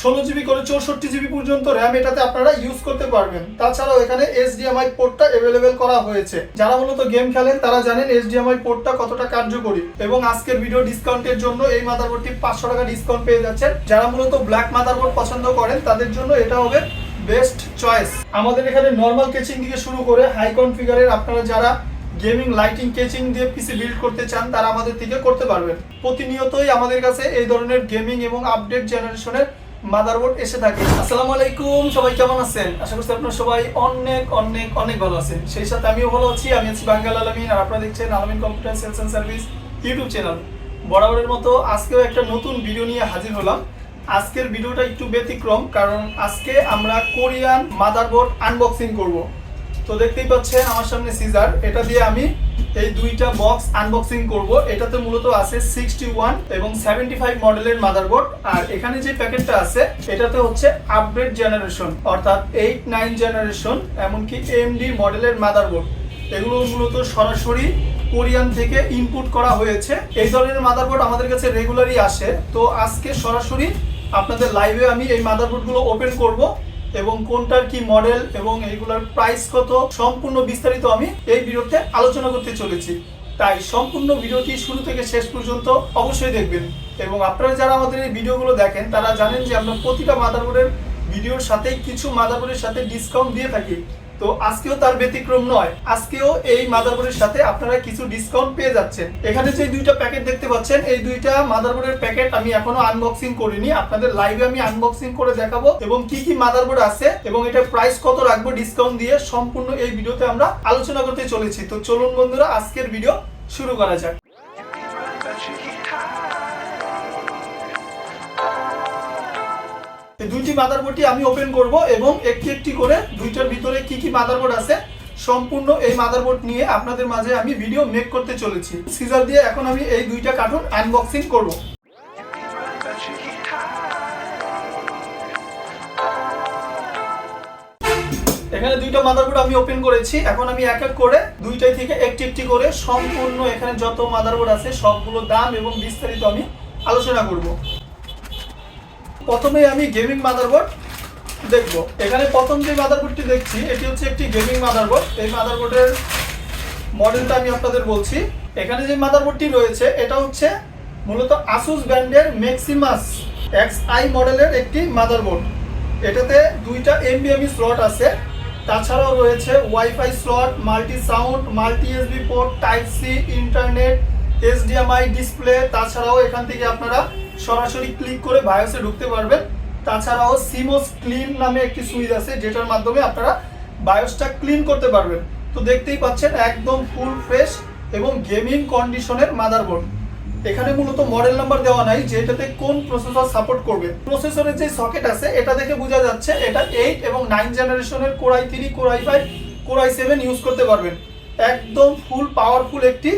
ষোলো জিবি করে চৌষট্টি জিবি পর্যন্ত র্যাম এটাতে আপনারা ইউজ করতে পারবেন। তাছাড়াও এখানে এইচডিএমআই পোর্টটা অ্যাভেলেবেল করা হয়েছে। যারা মূলত গেম খেলেন, তারা জানেন এইচডিএমআই পোর্টটা কতটা কার্যকরী এবং আজকের ভিডিও ডিসকাউন্টের জন্য এই মাদারবোর্ডটি পাঁচশো টাকা ডিসকাউন্ট পেয়ে যাচ্ছেন। যারা মূলত ব্ল্যাক মাদারবোর্ড পছন্দ করেন, তাদের জন্য এটা হবে বেস্ট চয়েস আমাদের এখানে নর্মাল কেচিং থেকে শুরু করে হাই কনফিগারের আপনারা যারা গেমিং লাইটিং কেচিং দিয়ে পিসি বিল্ড করতে চান, তারা আমাদের থেকে করতে পারবেন। প্রতিনিয়তই আমাদের কাছে এই ধরনের গেমিং এবং আপডেট জেনারেশনের মাদারবোর্ড এসে থাকে। আসসালামু আলাইকুম, সবাই কেমন আছেন? আশা করছি আপনারা সবাই অনেক অনেক অনেক ভালো আছেন। সেই সাথে আমিও ভালো আছি। আমি আছি বাঙ্গাল আলমিন, আর আপনারা দেখছেন Alamin computer sales and service YouTube channel বরাবরের মতো আজকেও একটা নতুন ভিডিও নিয়ে হাজির হলাম। আজকের ভিডিওটা একটু ব্যতিক্রম, কারণ আজকে আমরা কোরিয়ান মাদারবোর্ড আনবক্সিং করব। তো দেখতেই পাচ্ছেন আমার সামনে সিজার এটা দিয়ে আমি এই দুইটা বক্স আনবক্সিং করব। এটাতে মূলত আছে সিক্সটি ওয়ান এবং সেভেন্টি ফাইভ মডেলের মাদারবোর্ড আর এখানে যে প্যাকেটটা আছে, এটাতে হচ্ছে আপগ্রেড জেনারেশন অর্থাৎ এইট নাইন জেনারেশন এমনকি এমডি মডেলের মাদারবোর্ড এগুলো মূলত সরাসরি কোরিয়ান থেকে ইনপুট করা হয়েছে। এই ধরনের মাদারবোর্ড আমাদের কাছে রেগুলারই আসে। তো আজকে সরাসরি আপনাদের লাইভে আমি এই মাদারবোর্ডগুলো ওপেন করব। এবং কোনটার কি মডেল এবং এইগুলোর প্রাইস কত, সম্পূর্ণ বিস্তারিত আমি এই ভিডিওতে আলোচনা করতে চলেছি। তাই সম্পূর্ণ ভিডিওটি শুরু থেকে শেষ পর্যন্ত অবশ্যই দেখবেন। এবং আপনারা যারা আমাদের এই ভিডিওগুলো দেখেন, তারা জানেন যে আমরা প্রতিটা মাদারবোর্ডের ভিডিওর সাথে কিছু মাদারবোর্ডের সাথে ডিসকাউন্ট দিয়ে থাকি। তো আজকেও তার ব্যতিক্রম নয়। আজকেও এই মাদারবোর্ডের সাথে আপনারা কিছু ডিসকাউন্ট পেয়ে যাচ্ছেন। এখানে যে দুইটা প্যাকেট দেখতে পাচ্ছেন, এই দুইটা মাদারবোর্ডের প্যাকেট আমি এখনও আনবক্সিং করিনি। আপনাদের লাইভে আমি আনবক্সিং করে দেখাবো এবং কি কি মাদারবোর্ড আছে এবং এটার প্রাইস কত রাখব ডিসকাউন্ট দিয়ে সম্পূর্ণ এই ভিডিওতে আমরা আলোচনা করতে চলেছি। তো চলুন বন্ধুরা, আজকের ভিডিও শুরু করা যাক। এই দুইটি মাদারবোর্ডটি আমি ওপেন করব এবং একটি একটি করে দুইটার ভিতরে কি কি মাদারবোর্ড আছে সম্পূর্ণ এই মাদারবোর্ড নিয়ে আপনাদের মাঝে আমি ভিডিও মেক করতে চলেছি। সিজার দিয়ে এখন আমি এই দুইটা কার্টুন আনবক্সিং করব। এখানে দুইটা মাদারবোর্ড আমি ওপেন করেছি। এখন আমি এক এক করে দুইটাই থেকে একটি একটি করে সম্পূর্ণ এখানে যত মাদারবোর্ড আছে সবগুলো দাম এবং বিস্তারিত আমি আলোচনা করব। প্রথমে আমি গেমিং মাদারবোর্ড দেখব। এখানে প্রথম যে মাদারবোর্ডটি দেখছি, এটি হচ্ছে একটি গেমিং মাদারবোর্ড এই মাদারবোর্ডের মডেলটা আমি আপনাদের বলছি। এখানে যে মাদারবোর্ডটি রয়েছে, এটা হচ্ছে মূলত আসুস ব্র্যান্ডের ম্যাক্সিমাস এক্স আই মডেলের একটি মাদারবোর্ড এটাতে দুইটা এমবিএমই স্লট আছে। তাছাড়াও রয়েছে WiFi slot multi sound multi USB port type C internet HDMI display তাছাড়াও এখান থেকে আপনারা সরাসরি ক্লিক করে বায়োসে ঢুকতে পারবেন। তাছাড়াও সিমোস ক্লিন নামে একটি সুইচ আছে, যেটার মাধ্যমে আপনারা বায়োসটা ক্লিন করতে পারবেন। তো দেখতেই পাচ্ছেন, একদম ফুল ফ্রেশ এবং গেমিং কন্ডিশনের মাদারবোর্ড এখানে মূলত মডেল নাম্বার দেওয়া নাই, যে এটাতে কোন প্রসেসর সাপোর্ট করবে। প্রসেসরের যে সকেট আছে, এটা দেখে বোঝা যাচ্ছে, এটা এইট এবং নাইন জেনারেশনের core i three core i five core i seven use করতে পারবেন। একদম ফুল পাওয়ারফুল একটি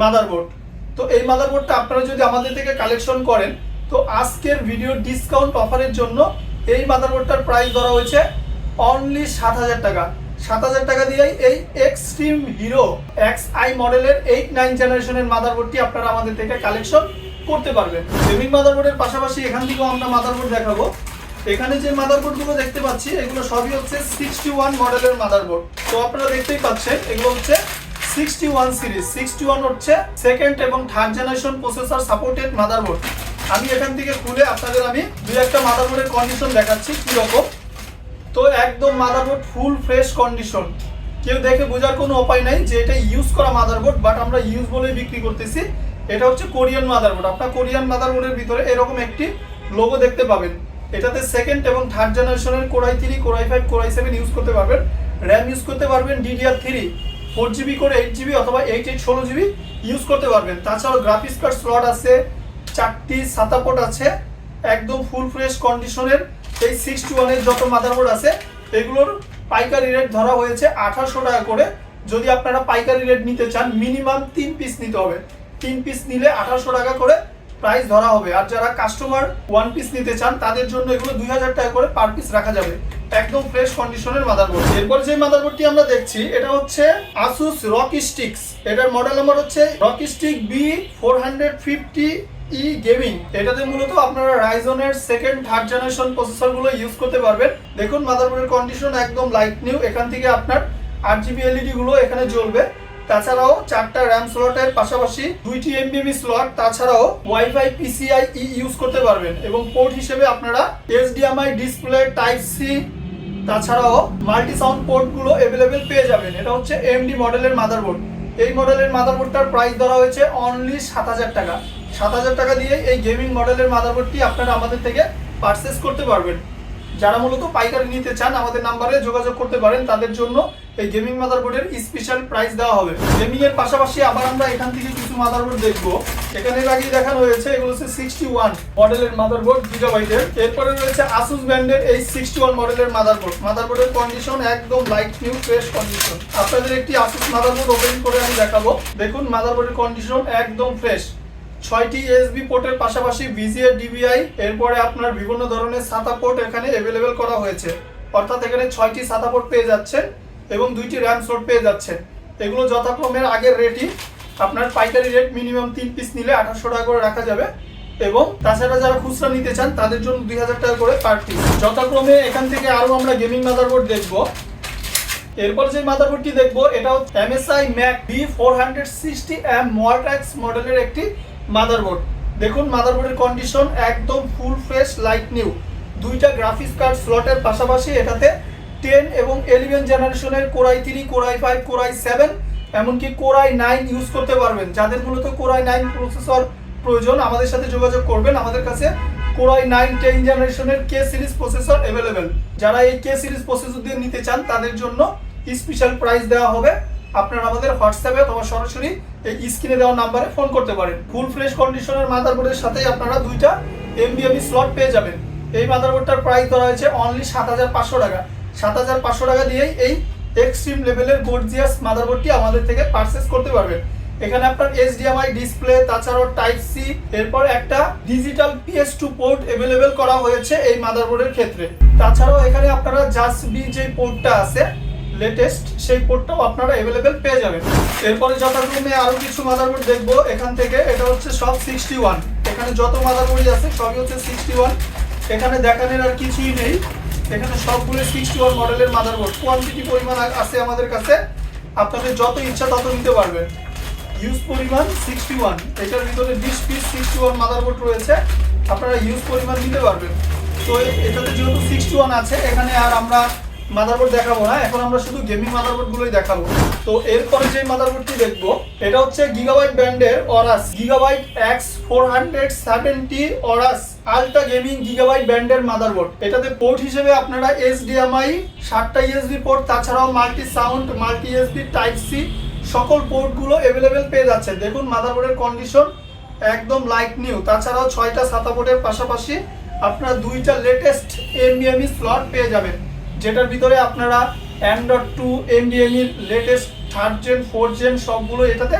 মাদারবোর্ড তো এই মাদারবোর্ডটা আপনারা যদি আমাদের থেকে কালেকশন করেন, তো আজকের ভিডিও ডিসকাউন্ট অফারের জন্য এই মাদারবোর্ডটার প্রাইস ধরা হয়েছে অনলি সাত হাজার টাকা। সাত হাজার টাকা দিয়েই এই এক্সট্রিম হিরো এক্স আই মডেলের এইট নাইন জেনারেশনের মাদারবোর্ডটি আপনারা আমাদের থেকে কালেকশন করতে পারবেন। গেমিং মাদারবোর্ডের পাশাপাশি এখান থেকেও আমরা মাদারবোর্ড দেখাবো। এখানে যে মাদারবোর্ডগুলো দেখতে পাচ্ছি, এগুলো সবই হচ্ছে সিক্সটি ওয়ান মডেলের মাদারবোর্ড তো আপনারা দেখতেই পাচ্ছেন, এগুলো হচ্ছে sixty one series sixty one হচ্ছে সেকেন্ড এবং third generation processor supported motherboard আমি এখান থেকে খুলে আপনাদের আমি দুই একটা মাদারবোর্ডের কন্ডিশন দেখাচ্ছি কীরকম। তো একদম মাদারবোর্ড ফুল ফ্রেশ কন্ডিশন কেউ দেখে বোঝার কোনো উপায় নাই যে এটা ইউজ করা মাদারবোর্ড বাট আমরা ইউজ বলে বিক্রি করতেছি। এটা হচ্ছে কোরিয়ান মাদারবোর্ড আপনার কোরিয়ান মাদারবোর্ডের ভিতরে এরকম একটি লোগো দেখতে পাবেন। এটাতে সেকেন্ড এবং থার্ড জেনারেশনের core i three core i five core i seven use করতে পারবেন। র্যাম ইউজ করতে পারবেন ডিডিআর থ্রি ফোর জিবি করে এইট জিবি অথবা এইট এইট ষোলো জিবি ইউজ করতে পারবেন। তাছাড়াও গ্রাফিক্স কার্ড স্লট আছে, চারটি সাতাপোর্ট আছে, একদম ফুল ফ্রেশ কন্ডিশনের এই সিক্সটি ওয়ানের যত মাদারবোর্ড আছে, এগুলোর পাইকারি রেট ধরা হয়েছে আঠারোশো টাকা করে। যদি আপনারা পাইকারি রেট নিতে চান মিনিমাম তিন পিস নিতে হবে। তিন পিস নিলে আঠারোশো টাকা করে প্রাইস ধরা হবে। আর যারা কাস্টমার ওয়ান পিস নিতে চান, তাদের জন্য এগুলো দুই হাজার টাকা করে পার পিস রাখা যাবে। একদম ফ্রেশ কন্ডিশনের মাদারবোর্ড এরপর যে মাদারবোর্ডটি আমরা দেখছি, এটা হচ্ছে আসুস রকি স্টিক্স এটার মডেল নাম্বার হচ্ছে ROG Strix B four hundred fifty E gaming এটাতে মূলত আপনারা রাইজনের সেকেন্ড থার্ড জেনারেশন প্রসেসরগুলো ইউজ করতে পারবেন। দেখুন মাদারবোর্ডের কন্ডিশন একদম লাইট নিউ এখান থেকে আপনার আট জিবি এলইডি গুলো এখানে জ্বলবে। তাছাড়াও চারটা র্যাম স্লটের পাশাপাশি দুইটি এমবিএমি স্লট তাছাড়াও ওয়াইফাই পিসিআই ই ইউজ করতে পারবেন এবং পোর্ট হিসেবে আপনারা এইচডিএমআই ডিসপ্লে টাইপ সি তাছাড়াও মাল্টি সাউন্ড পোর্টগুলো অ্যাভেলেবেল পেয়ে যাবেন। এটা হচ্ছে এমডি মডেলের মাদারবোর্ড এই মডেলের মাদারবোর্ডটার প্রাইস ধরা হয়েছে অনলি সাত হাজার টাকা। সাত হাজার টাকা দিয়ে এই গেমিং মডেলের মাদারবোর্ডটি আপনারা আমাদের থেকে পারচেস করতে পারবেন। যারা মূলত পাইকারি নিতে চান, আমাদের নাম্বারে যোগাযোগ করতে পারেন। তাদের জন্য এই গেমিং মাদারবোর্ডের স্পেশাল প্রাইস দেওয়া হবে। গেমিং এর পাশাপাশি আবার আমরা এখান থেকে কিছু মাদারবোর্ড দেখব। এখানে লাগিয়ে দেখানো হয়েছে, এগুলো হচ্ছে সিক্সটি ওয়ান মডেলের মাদারবোর্ড গিগাবাইটের এরপরে রয়েছে আসুস ব্র্যান্ডের এই সিক্সটি ওয়ান মডেলের মাদারবোর্ড মাদারবোর্ডের কন্ডিশন একদম লাইট নিউ ফ্রেশ কন্ডিশন আপনাদের একটি আসুস মাদারবোর্ড ওপেন করে আমি দেখাবো। দেখুন মাদারবোর্ডের কন্ডিশন একদম ফ্রেশ ছয়টি এসবি পোর্টের পাশাপাশি ভিজিএ ডিবিআই এরপরে আপনার বিভিন্ন ধরনের সাতা পোর্ট এখানে অ্যাভেলেবেল করা হয়েছে। অর্থাৎ এখানে ছয়টি সাতা পোর্ট পেয়ে যাচ্ছেন এবং দুইটি র্যাম স্লট পেয়ে যাচ্ছেন। এগুলো যথাক্রমে আগের রেটই আপনার পাইকারি রেট মিনিমাম তিন পিস নিলে আঠাশশো টাকা করে রাখা যাবে এবং তাছাড়া যারা খুচরা নিতে চান, তাদের জন্য দুই হাজার টাকা করে পার পিস যথাক্রমে এখান থেকে আরও আমরা গেমিং মাদারবোর্ড দেখব। এরপর যে মাদারবোর্ডটি দেখব এটা হচ্ছে MSI MAG B four hundred sixty M মডেলের একটি মাদারবোর্ড। দেখুন, মাদারবোর্ডের কন্ডিশন একদম ফুল ফ্রেশ লাইট নিউ দুইটা গ্রাফিক্স কার্ড স্লটের পাশাপাশি এটাতে টেন এবং ইলেভেন জেনারেশনের core i three core i five core i seven এমনকি কোরাই নাইন ইউজ করতে পারবেন। যাদের মূলত কোরাই নাইন প্রসেসর প্রয়োজন, আমাদের সাথে যোগাযোগ করবেন। আমাদের কাছে কোরাই নাইন টেন জেনারেশনের কে সিরিজ প্রসেসর অ্যাভেলেবেল যারা এই কে সিরিজ প্রসেসর দিয়ে নিতে চান, তাদের জন্য স্পেশাল প্রাইস দেওয়া হবে। আপনারা আমাদের হোয়াটসঅ্যাপে অথবা সরাসরি এই স্ক্রিনে দেওয়া নাম্বারে ফোন করতে পারেন। ফুল ফ্রেশ কন্ডিশনের মাদারবোর্ডের সাথেই আপনারা দুইটা এমবিএমই স্লট পেয়ে যাবেন। এই মাদারবোর্ডটার প্রাইস ধরা হয়েছে অনলি সাত হাজার পাঁচশো টাকা। সাত হাজার পাঁচশো টাকা দিয়েই এই এক্সট্রিম লেভেলের গর্জিয়াস মাদারবোর্ডটি আমাদের থেকে পারচেস করতে পারবেন। এখানে আপনার এইচডিএমআই ডিসপ্লে তাছাড়াও টাইপ সি এরপর একটা digital PS two port available করা হয়েছে এই মাদারবোর্ডের ক্ষেত্রে। তাছাড়াও এখানে আপনারা জাস্ট বি যে পোর্টটা আছে লেটেস্ট সেই পোর্টটাও আপনারা অ্যাভেলেবেল পেয়ে যাবেন। এরপরে যথাক্রমে আরও কিছু মাদারবোর্ড দেখব এখান থেকে। এটা হচ্ছে সব সিক্সটি ওয়ান এখানে যত মাদারবোর্ডই আছে, সবই হচ্ছে সিক্সটি ওয়ান এখানে দেখানোর আর কিছুই নেই। এখানে সবগুলো সিক্সটি ওয়ান মডেলের মাদারবোর্ড কোয়ান্টিটি পরিমাণ আছে আমাদের কাছে। আপনাদের যত ইচ্ছা তত নিতে পারবেন। ইউজ পরিমাণ সিক্সটি ওয়ান এটার ভিতরে বিশ পিস সিক্সটি ওয়ান মাদারবোর্ড রয়েছে। আপনারা ইউজ পরিমাণ নিতে পারবেন। তো এটাতে যেহেতু সিক্সটি ওয়ান আছে, এখানে আর আমরা মাদারবোর্ড দেখাবো না এখন আমরা শুধু গেমিং মাদারবোর্ড গুলোই দেখাবো। তো এরপরে যে মাদারবোর্ডটি দেখব, এটা হচ্ছে গিগাবাইট ব্র্যান্ডের Aorus Gigabyte X four hundred seventy Aorus ultra gaming Gigabyte ব্র্যান্ডের মাদারবোর্ড এটাতে পোর্ট হিসেবে আপনারা এইচডিএমআই সাতটা ইউএসবি পোর্ট তাছাড়াও multi sound multi USB type C সকল পোর্টগুলো অ্যাভেলেবেল পেয়ে যাচ্ছে। দেখুন মাদারবোর্ডের কন্ডিশন একদম লাইট নিউ তাছাড়াও ছয়টা সাতা বোর্ডের পাশাপাশি আপনারা দুইটা লেটেস্ট এমবিএমই স্লট পেয়ে যাবেন। যেটার ভিতরে আপনারা অ্যান্ড্রয়েড টু এমবিএমির latest third gen four gen সবগুলো এটাতে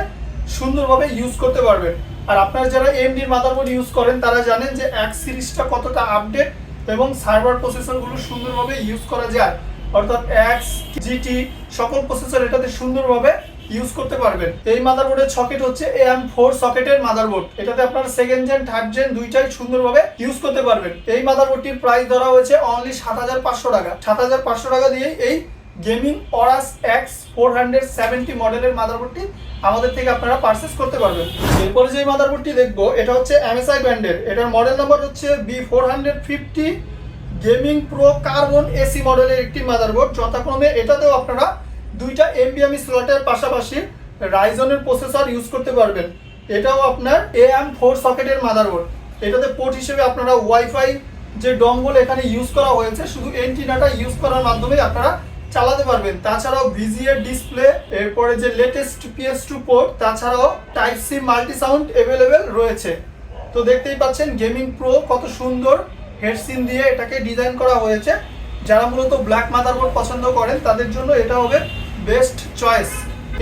সুন্দরভাবে ইউজ করতে পারবেন। আর আপনারা যারা এমডির মাদারবোর্ড ইউজ করেন, তারা জানেন যে এক সিরিজটা কতটা আপডেট এবং সার্ভার প্রসেসরগুলো সুন্দরভাবে ইউজ করা যায়। অর্থাৎ এক্স জিটি সকল প্রসেসর এটাতে সুন্দরভাবে ইউজ করতে পারবেন। এই মাদারবোর্ডের সকেট হচ্ছে এম ফোর সকেটের মাদারবোর্ড এটাতে আপনার সেকেন্ড জেন থার্ড জেন দুইটাই সুন্দরভাবে ইউজ করতে পারবেন। এই মাদারবোর্ডটির প্রাইস ধরা হয়েছে অনলি সাত হাজার পাঁচশো টাকা। সাত হাজার পাঁচশো টাকা দিয়ে এই gaming Aorus X four hundred seventy মডেলের মাদারবোর্ডটি আমাদের থেকে আপনারা পারচেস করতে পারবেন। এরপরে যে মাদারবোর্ডটি দেখব, এটা হচ্ছে এমএসআই ব্র্যান্ডের এটার মডেল নাম্বার হচ্ছে B four hundred fifty gaming pro carbon AC মডেলের একটি মাদারবোর্ড যথাক্রমে এটাতেও আপনারা দুইটা এমবিএমই স্লটের পাশাপাশি রাইজনের প্রসেসর ইউজ করতে পারবেন। এটাও আপনার এএম ফোর সকেটের মাদারবোর্ড এটাতে পোর্ট হিসেবে আপনারা ওয়াইফাই যে ডঙ্গল এখানে ইউজ করা হয়েছে, শুধু এন্টিনাটা ইউজ করার মাধ্যমে আপনারা চালাতে পারবেন। তাছাড়াও ভিজিএ ডিসপ্লে এরপরে যে লেটেস্ট পিএস টু পোর্ট তাছাড়াও type C multi sound available রয়েছে। তো দেখতেই পাচ্ছেন গেমিং প্রো কত সুন্দর হেডসিন দিয়ে এটাকে ডিজাইন করা হয়েছে। যারা মূলত ব্ল্যাক মাদারবোর্ড পছন্দ করেন, তাদের জন্য এটা হবে বেস্ট চয়েস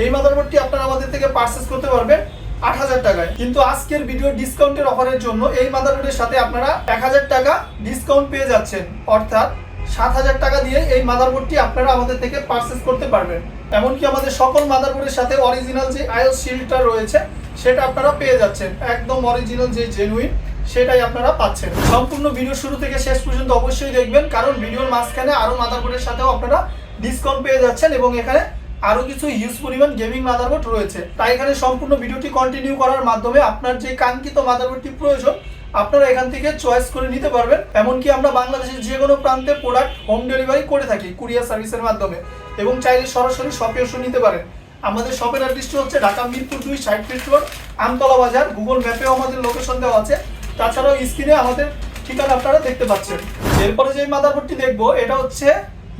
এই মাদারবোর্ডটি আপনারা আমাদের থেকে পারচেস করতে পারবেন আট হাজার টাকায়। কিন্তু আজকের ভিডিও ডিসকাউন্টের অফারের জন্য এই মাদারবোর্ডের সাথে আপনারা এক হাজার টাকা ডিসকাউন্ট পেয়ে যাচ্ছেন। অর্থাৎ সাত হাজার টাকা দিয়ে এই মাদারবোর্ডটি আপনারা আমাদের থেকে পারচেস করতে পারবেন। এমনকি আমাদের সকল মাদারবোর্ডের সাথে অরিজিনাল যে আইএস শিল্ডটা রয়েছে, সেটা আপনারা পেয়ে যাচ্ছেন। একদম অরিজিনাল যে জেনুইন সেটাই আপনারা পাচ্ছেন। সম্পূর্ণ ভিডিও শুরু থেকে শেষ পর্যন্ত অবশ্যই দেখবেন, কারণ ভিডিওর মাঝখানে আরও মাদারবোর্ডের সাথেও আপনারা ডিসকাউন্ট পেয়ে যাচ্ছেন এবং এখানে আরও কিছু হিউজ পরিমাণ গেমিং মাদারবোর্ড রয়েছে। তাই এখানে সম্পূর্ণ ভিডিওটি কন্টিনিউ করার মাধ্যমে আপনার যে কাঙ্ক্ষিত মাদারবোর্ডটি প্রয়োজন, আপনারা এখান থেকে চয়েস করে নিতে পারবেন। এমনকি আমরা বাংলাদেশের যে কোনো প্রান্তে প্রোডাক্ট হোম ডেলিভারি করে থাকি কুরিয়ার সার্ভিসের মাধ্যমে। এবং চাইলে সরাসরি শপে এসে নিতে পারেন। আমাদের শপের অ্যাড্রেসটি হচ্ছে ঢাকা মিরপুর দুই সাইড ফিট রোড আমতলা বাজার। গুগল ম্যাপেও আমাদের লোকেশন দেওয়া আছে। তাছাড়াও স্ক্রিনে আমাদের ঠিকানা আপনারা দেখতে পাচ্ছেন। এরপরে যে মাদারবোর্ডটি দেখব, এটা হচ্ছে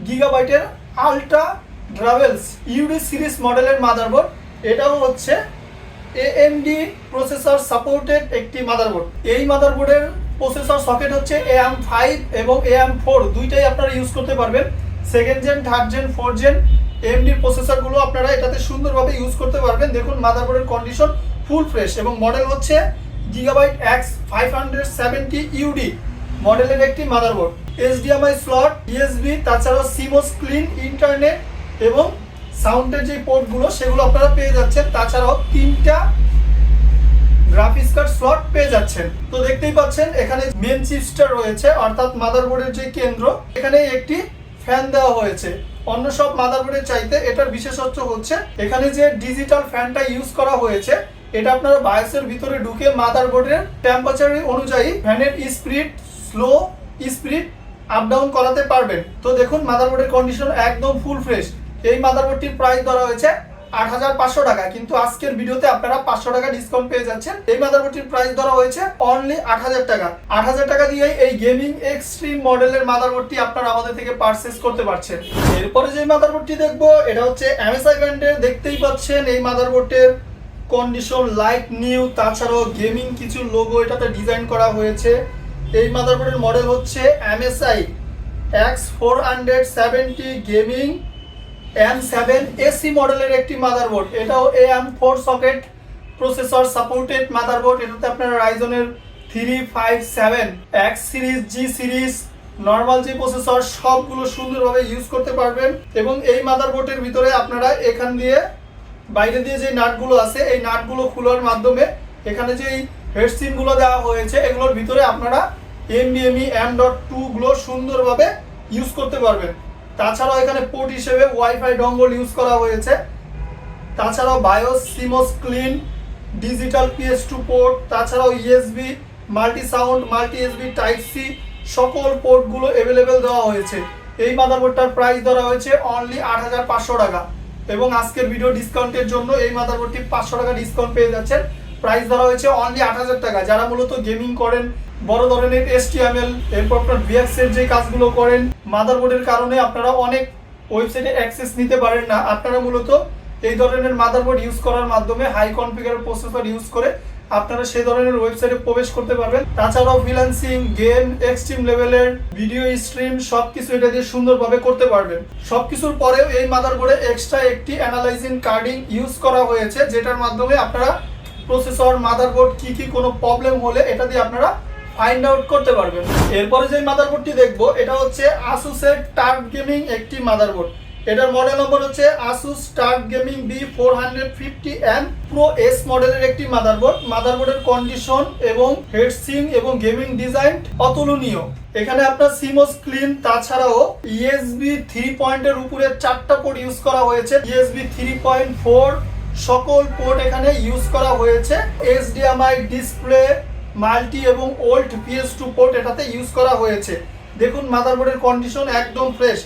গিগাবাইটের আলট্রা ড্রাভেলস ইউডি সিরিজ মডেলের মাদারবোর্ড এটাও হচ্ছে এএমডি প্রসেসর সাপোর্টেড একটি মাদারবোর্ড এই মাদারবোর্ডের প্রসেসর সকেট হচ্ছে এএম ফাইভ এবং এএম ফোর দুইটাই আপনারা ইউজ করতে পারবেন। Second gen third gen four gen AMD প্রসেসরগুলো আপনারা এটাতে সুন্দরভাবে ইউজ করতে পারবেন। দেখুন মাদারবোর্ডের কন্ডিশন ফুল ফ্রেশ এবং মডেল হচ্ছে Gigabyte X five hundred seventy UD মডেলের একটি মাদারবোর্ড এইচডিএমআই স্লট ইএসবি তাছাড়াও সিমোস ক্লিন ইন্টারনেট এবং সাউন্ডের যে পোর্টগুলো সেগুলো আপনারা পেয়ে যাচ্ছেন। তাছাড়াও তিনটা গ্রাফিক্স কার্ড স্লট পেয়ে যাচ্ছেন। তো দেখতেই পাচ্ছেন, এখানে মেন চিপসটা রয়েছে, অর্থাৎ মাদারবোর্ডের যে কেন্দ্র, এখানে একটি ফ্যান দেওয়া হয়েছে। অন্য সব মাদারবোর্ডের চাইতে এটার বিশেষত্ব হচ্ছে, এখানে যে ডিজিটাল ফ্যানটা ইউজ করা হয়েছে, এটা আপনারা বায়োসের ভিতরে ঢুকে মাদারবোর্ডের টেম্পারেচার অনুযায়ী ফ্যানের speed slow speed up down করাতে পারবেন। তো দেখুন মাদারবোর্ডের কন্ডিশন একদম ফুল ফ্রেশ এই মাদারবোর্ডটির প্রাইস ধরা হয়েছে আট হাজার পাঁচশো টাকা। কিন্তু আজকের ভিডিওতে আপনারা পাঁচশো টাকা ডিসকাউন্ট পেয়ে যাচ্ছেন। এই মাদারবোর্ডটির প্রাইস ধরা হয়েছে অনলি আট হাজার টাকা। আট হাজার টাকা দিয়েই এই গেমিং এক্সট্রিম মডেলের মাদারবোর্ডটি আপনারা আমাদের থেকে পারচেস করতে পারছেন। এরপরে যে মাদারবোর্ডটি দেখব, এটা হচ্ছে এমএসআই ব্র্যান্ডের দেখতেই পাচ্ছেন এই মাদারবোর্ডের কন্ডিশন লাইট নিউ তাছাড়াও গেমিং কিছু লোগো এটাতে ডিজাইন করা হয়েছে। এই মাদারবোর্ডের মডেল হচ্ছে MSI X four hundred seventy gaming M seven AC মডেলের একটি মাদারবোর্ড। এটাও A M four socket processor supported motherboard. এটাতে আপনারা রাইজনের three five seven X series G series normal যে প্রসেসর সবগুলো সুন্দরভাবে ইউজ করতে পারবেন এবং এই মাদারবোর্ডের ভিতরে আপনারা এখান দিয়ে বাইরে দিয়ে যে নাটগুলো আছে, এই নাটগুলো খোলার মাধ্যমে এখানে যে হেডসিনগুলো দেওয়া হয়েছে, এগুলোর ভিতরে আপনারা এমবিএমই এম ডট টুগুলো সুন্দরভাবে ইউজ করতে পারবেন। তাছাড়াও এখানে পোর্ট হিসেবে ওয়াইফাই ডঙ্গল ইউজ করা হয়েছে। তাছাড়াও BIOS CMOS clean digital PS two port তাছাড়াও USB multi sound multi USB type C সকল পোর্টগুলো অ্যাভেলেবেল দেওয়া হয়েছে। এই মাদারবোর্ডটার প্রাইস ধরা হয়েছে অনলি আট হাজার পাঁচশো টাকা। এবং আজকের ভিডিও ডিসকাউন্টের জন্য এই মাদারবোর্ডটি পাঁচশো টাকা ডিসকাউন্ট পেয়ে যাচ্ছেন। প্রাইস ধরা হয়েছে অনলি আট হাজার টাকা। যারা মূলত গেমিং করেন বড় ধরনের এসটিএমএল এরপর আপনার ভিএক্স এর যে কাজগুলো করেন মাদারবোর্ডের কারণে আপনারা অনেক ওয়েবসাইটে অ্যাক্সেস নিতে পারেন না। আপনারা মূলত এই ধরনের মাদারবোর্ড ইউজ করার মাধ্যমে হাই কনফিগার প্রসেসর ইউজ করে আপনারা সেই ধরনের ওয়েবসাইটে প্রবেশ করতে পারবেন। তাছাড়াও ফ্রিল্যান্সিং গেম এক্সট্রিম লেভেলের ভিডিও স্ট্রিম সবকিছু এটা দিয়ে সুন্দরভাবে করতে পারবেন। সবকিছুর পরেও এই মাদারবোর্ডে এক্সট্রা একটি অ্যানালাইজিং কার্ডিং ইউজ করা হয়েছে, যেটার মাধ্যমে আপনারা প্রসেসর মাদারবোর্ড কি কি কোনো প্রবলেম হলে এটা দিয়ে আপনারা ফাইন্ড আউট করতে পারবেন এরপরে যে মাদারবোর্ডটি দেখব, এটা হচ্ছে আসুসের টার্ক গেমিং একটি মাদারবোর্ড এটার মডেল নম্বর হচ্ছে Asus টার্ক gaming B four hundred fifty M pro S মডেলের একটি মাদারবোর্ড মাদারবোর্ডের কন্ডিশন এবং হেড হেডসিং এবং গেমিং ডিজাইন অতুলনীয়। এখানে আপনার সিমোস ক্লিন তাছাড়াও ইএসবি থ্রি পয়েন্টের উপরে চারটা পোর্ট ইউজ করা হয়েছে। ইএসবি থ্রি পয়েন্ট ফোর সকল পোর্ট এখানে ইউজ করা হয়েছে। এইচডিএমআই ডিসপ্লে মাল্টি এবং ওল্ড পিএস টু পোর্ট এটাতে ইউজ করা হয়েছে। দেখুন, মাদারবোর্ডের কন্ডিশন একদম ফ্রেশ।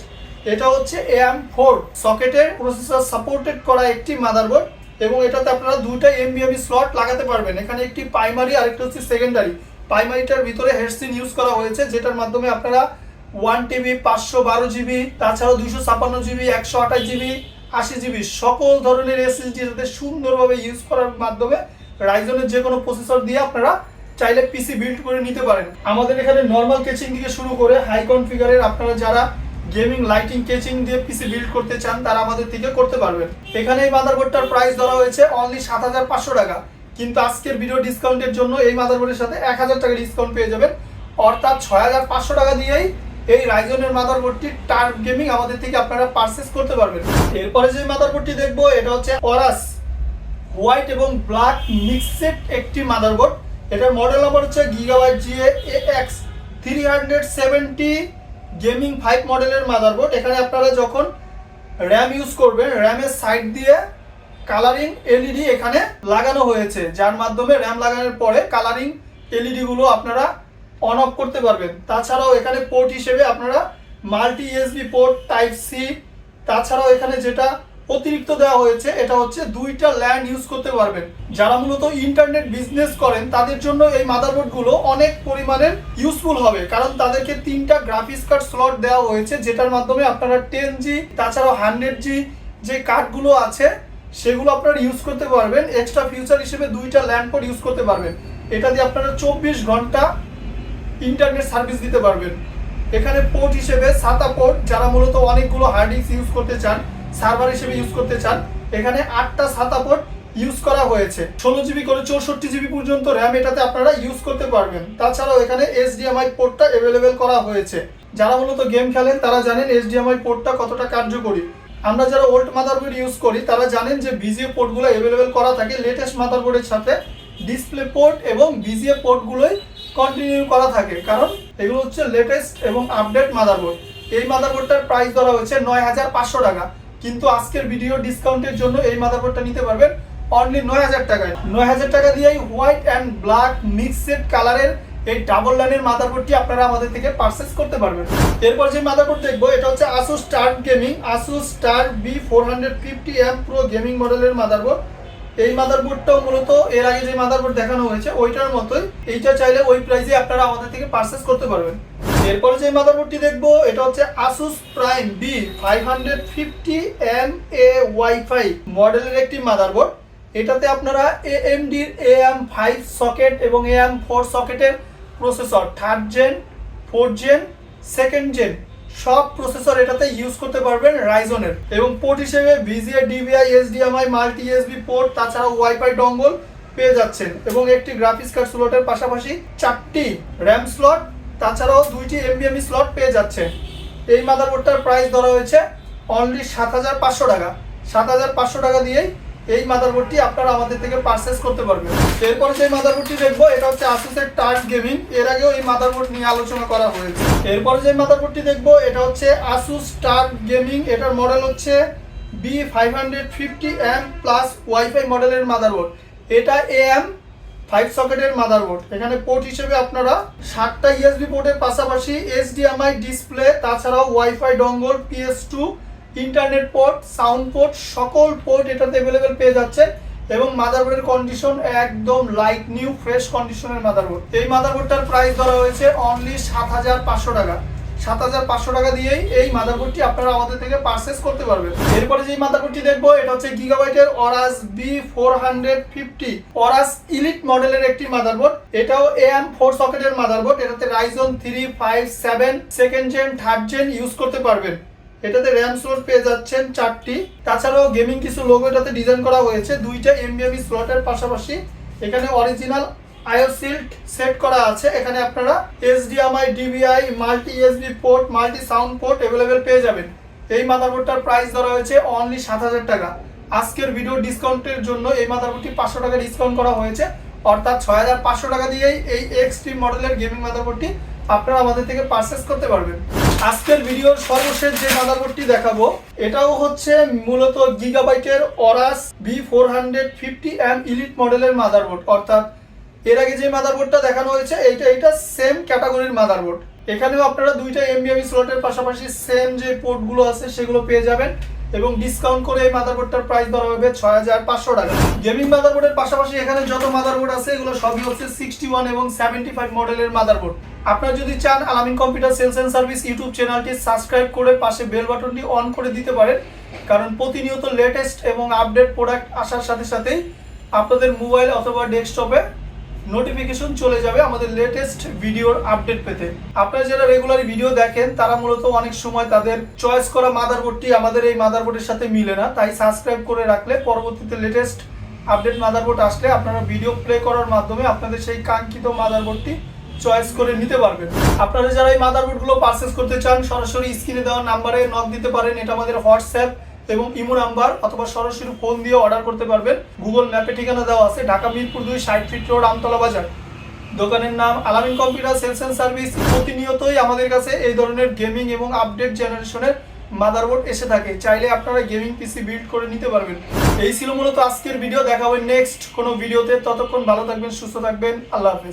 এটা হচ্ছে এম ফোর সকেটের প্রসেসর সাপোর্টেড করা একটি মাদারবোর্ড এবং এটাতে আপনারা দুইটা এমবিএমই স্লট লাগাতে পারবেন। এখানে একটি প্রাইমারি আর একটা হচ্ছে সেকেন্ডারি প্রাইমারিটার ভিতরে হেডসিন ইউজ করা হয়েছে, যেটার মাধ্যমে আপনারা ওয়ান টিবি পাঁচশো বারো জিবি তাছাড়াও দুইশো ছাপান্ন জিবি একশো আঠাশ জিবি আশি জিবি সকল ধরনের এসএসডি যাতে সুন্দরভাবে ইউজ করার মাধ্যমে রাইজনের যে কোনো প্রসেসর দিয়ে আপনারা চাইলে পিসি বিল্ড করে নিতে পারেন। আমাদের এখানে নর্মাল কেচিং থেকে শুরু করে হাই কনফিগারের আপনারা যারা গেমিং লাইটিং কেচিং দিয়ে পিসি বিল্ড করতে চান, তারা আমাদের থেকে করতে পারবেন। এখানে এই মাদারবোর্ডটার প্রাইস ধরা হয়েছে অনলি সাত হাজার পাঁচশো টাকা। কিন্তু আজকের ভিডিও ডিসকাউন্টের জন্য এই মাদারবোর্ডের সাথে এক হাজার টাকা ডিসকাউন্ট পেয়ে যাবেন। অর্থাৎ ছয় হাজার পাঁচশো টাকা দিয়েই এই রাইজনের মাদারবোর্ডটি টার্ক গেমিং আমাদের থেকে আপনারা পারচেস করতে পারবেন। এরপরে যে মাদারবোর্ডটি দেখব, এটা হচ্ছে অরাস হোয়াইট এবং ব্ল্যাক মিক্সড একটি মাদারবোর্ড এটার মডেল নাম্বার হচ্ছে Gigabyte GA X three hundred seventy gaming five মডেলের মাদারবোর্ড এখানে আপনারা যখন র্যাম ইউজ করবেন র্যামের সাইড দিয়ে কালারিং এলইডি এখানে লাগানো হয়েছে, যার মাধ্যমে র্যাম লাগানোর পরে কালারিং এলইডি গুলো আপনারা অন অফ করতে পারবেন। তাছাড়াও এখানে পোর্ট হিসেবে আপনারা multi USB port type C তাছাড়াও এখানে যেটা অতিরিক্ত দেওয়া হয়েছে, এটা হচ্ছে দুইটা ল্যান্ড ইউজ করতে পারবেন। যারা মূলত ইন্টারনেট বিজনেস করেন, তাদের জন্য এই মাদারবোর্ডগুলো অনেক পরিমাণের ইউজফুল হবে। কারণ তাদেরকে তিনটা গ্রাফিক্স কার্ড স্লট দেওয়া হয়েছে, যেটার মাধ্যমে আপনারা টেন জি তাছাড়াও হান্ড্রেড জি যে কার্ডগুলো আছে, সেগুলো আপনারা ইউজ করতে পারবেন। এক্সট্রা ফিউচার হিসেবে দুইটা ল্যান্ড পোর্ট ইউজ করতে পারবেন। এটা দিয়ে আপনারা চব্বিশ ঘণ্টা ইন্টারনেট সার্ভিস দিতে পারবেন। এখানে পোর্ট হিসেবে সাতা পোর্ট যারা মূলত অনেকগুলো হার্ড ইউজ করতে চান সার্ভার হিসেবে ইউজ করতে চান, এখানে আটটা সাতা পোর্ট ইউজ করা হয়েছে। ষোলো জিবি করে চৌষট্টি জিবি পর্যন্ত র্যাম এটাতে আপনারা ইউজ করতে পারবেন। তাছাড়াও এখানে এইচডিএমআই পোর্টটা অ্যাভেলেবেল করা হয়েছে। যারা মূলত গেম খেলেন, তারা জানেন এইচডিএমআই পোর্টটা কতটা কার্যকরী। আমরা যারা ওল্ড মাদারবোর্ড ইউজ করি, তারা জানেন যে বিজিএ পোর্টগুলো অ্যাভেলেবেল করা থাকে লেটেস্ট মাদারবোর্ডের সাথে। ডিসপ্লে পোর্ট এবং বিজিএ পোর্টগুলোই কন্টিনিউ করা থাকে। কারণ এগুলো হচ্ছে লেটেস্ট এবং আপডেট মাদারবোর্ড এই মাদারবোর্ডটার প্রাইস ধরা হয়েছে নয় হাজার পাঁচশো টাকা। কিন্তু আজকের ভিডিও ডিসকাউন্টের জন্য এই মাদারবোর্ডটা নিতে পারবেন অনলি নয় হাজার টাকায়। নয় হাজার টাকা দিয়েই হোয়াইট অ্যান্ড ব্ল্যাক মিক্সড কালারের এই ডাবল লাইনের মাদারবোর্ডটি আপনারা আমাদের থেকে পারচেস করতে পারবেন। এরপর যে মাদারবোর্ড দেখব, এটা হচ্ছে আসুস স্টার gaming Asus star B four hundred fifty M pro gaming মডেলের মাদারবোর্ড এই মাদারবোর্ডটাও মূলত এর আগে যে মাদারবোর্ড দেখানো হয়েছে, ওইটার মতোই। এইটা চাইলে ওই প্রাইসে আপনারা আমাদের থেকে পারচেস করতে পারবেন। এরপরে যে মাদারবোর্ডটি দেখব, এটা হচ্ছে Asus prime B five hundred fifty M A WiFi মডেলের একটি মাদারবোর্ড। এটাতে আপনারা এএমডির এএম ফাইভ সকেট এবং AM four সকেটের processor third gen fourth gen second gen সব প্রসেসর এটাতে ইউজ করতে পারবেন রাইজনের এবং পোর্ট হিসেবে VGA DVI HDMI multi USB port তাছাড়া ওয়াইফাই ডঙ্গল পেয়ে যাচ্ছেন। এবং একটি গ্রাফিক্স কার্ড স্লটের পাশাপাশি চারটি র্যাম স্লট তাছাড়াও দুইটি এমবিএমই স্লট পেয়ে যাচ্ছে এই মাদারবোর্ডটার প্রাইস ধরা হয়েছে অনলি সাত হাজার পাঁচশো টাকা। সাত হাজার পাঁচশো টাকা দিয়েই এই মাদারবোর্ডটি আপনারা আমাদের থেকে পারচেস করতে পারবেন। এরপরে যে মাদারবোর্ডটি দেখব, এটা হচ্ছে আসুসের টাচ গেমিং এর আগেও এই মাদারবোর্ড নিয়ে আলোচনা করা হয়েছে। এরপরে যে মাদারবোর্ডটি দেখব, এটা হচ্ছে আসুস স্টার গেমিং এটার মডেল হচ্ছে B five hundred fifty M plus WiFi মডেলের মাদারবোর্ড এটা এএম ফাইভ সকেটের মাদারবোর্ড এখানে পোর্ট হিসেবে আপনারা সাতটা ইএসবি পোর্টের পাশাপাশি এইচডিএমআই ডিসপ্লে তাছাড়াও WiFi dongle PS two internet port sound port সকল পোর্ট এটাতে অ্যাভেলেবেল পেয়ে যাচ্ছে এবং মাদারবোর্ডের কন্ডিশন একদম লাইট নিউ ফ্রেশ কন্ডিশনের মাদারবোর্ড এই মাদারবোর্ডটার প্রাইস ধরা হয়েছে অনলি সাত হাজার পাঁচশো টাকা। সাত হাজার পাঁচশো টাকা দিয়েই এই মাদারবোর্ডটি আপনারা আমাদের থেকে পারচেস করতে পারবেন। এরপরে যে মাদারবোর্ডটি দেখব, এটা হচ্ছে গিগাবাইটের Aorus B four hundred fifty Aorus elite মডেলের একটি মাদারবোর্ড। এটাও এএম ফোর সকেটের মাদারবোর্ড। এটাতে Ryzen three five seven second gen third gen use করতে পারবেন। এটাতে র্যাম স্লট পেয়ে যাচ্ছেন চারটি। তাছাড়াও গেমিং কিছু লোগো এটাতে ডিজাইন করা হয়েছে। দুইটা এমবিএমই স্লটের পাশাপাশি। এখানে অরিজিনাল আয়োসিল্ট সেট করা আছে। এখানে আপনারা HDMI, DVI, multi USB port, multi sound port available পেয়ে যাবেন। এই মাদারবোর্ডটার প্রাইস ধরা হয়েছে অনলি সাত হাজার টাকা। আজকের ভিডিও ডিসকাউন্টের জন্য এই মাদারবোর্ডটি পাঁচশো টাকা ডিসকাউন্ট করা হয়েছে। অর্থাৎ ছয় হাজার পাঁচশো টাকা দিয়েই এই এক্সট্রিম মডেলের গেমিং মাদারবোর্ডটি আপনারা আমাদের থেকে পারচেস করতে পারবেন। আজকের ভিডিওর সর্বশেষ যে মাদারবোর্ডটি দেখাবো, এটাও হচ্ছে মূলত গিগাবাইটের Aorus B four hundred fifty M elite মডেলের মাদারবোর্ড। অর্থাৎ এর আগে যে মাদারবোর্ডটা দেখানো হয়েছে, এইটা এটা সেম ক্যাটাগরির মাদারবোর্ড এখানেও আপনারা দুইটা এমবিএমই স্লটের পাশাপাশি সেম যে পোর্টগুলো আছে, সেগুলো পেয়ে যাবেন এবং ডিসকাউন্ট করে এই মাদারবোর্ডটার প্রাইস ধরা হবে ছয় হাজার পাঁচশো টাকা। গেমিং মাদারবোর্ডের পাশাপাশি এখানে যত মাদারবোর্ড আছে, এগুলো সবই হচ্ছে সিক্সটি ওয়ান এবং সেভেন্টি ফাইভ মডেলের মাদারবোর্ড আপনারা যদি চান Alamin computer sales and service YouTube চ্যানেলটি সাবস্ক্রাইব করে পাশে বেল বাটনটি অন করে দিতে পারেন, কারণ প্রতিনিয়ত লেটেস্ট এবং আপডেট প্রোডাক্ট আসার সাথে সাথেই আপনাদের মোবাইল অথবা ডেস্কটপে নোটিফিকেশন চলে যাবে আমাদের লেটেস্ট ভিডিওর আপডেট পেতে। আপনারা যারা রেগুলার ভিডিও দেখেন, তারা মূলত অনেক সময় তাদের চয়েস করা মাদারবোর্ডটি আমাদের এই মাদারবোর্ডের সাথে মিলে না। তাই সাবস্ক্রাইব করে রাখলে পরবর্তীতে লেটেস্ট আপডেট মাদারবোর্ড আসলে আপনারা ভিডিও প্লে করার মাধ্যমে আপনাদের সেই কাঙ্ক্ষিত মাদারবোর্ডটি চয়েস করে নিতে পারবেন। আপনারা যারা এই মাদারবোর্ডগুলো পারচেস করতে চান, সরাসরি স্ক্রিনে দেওয়া নাম্বারে নক দিতে পারেন। এটা আমাদের হোয়াটসঅ্যাপ এবং ইমো নাম্বার অথবা সরাসরি ফোন দিয়ে অর্ডার করতে পারবেন। গুগল ম্যাপে ঠিকানা দেওয়া আছে, ঢাকা মিরপুর দুই ষাট ফিট রোড, আমতলা বাজার। দোকানের নাম আলামিন কম্পিউটার সেলস অ্যান্ড সার্ভিস। প্রতিনিয়তই আমাদের কাছে এই ধরনের গেমিং এবং আপডেট জেনারেশনের মাদারবোর্ড এসে থাকে। চাইলে আপনারা গেমিং পিসি বিল্ড করে নিতে পারবেন। এই ছিল মূলত আজকের ভিডিও। দেখা হবে নেক্সট কোনো ভিডিওতে। ততক্ষণ ভালো থাকবেন, সুস্থ থাকবেন। আল্লাহ হাফেজ।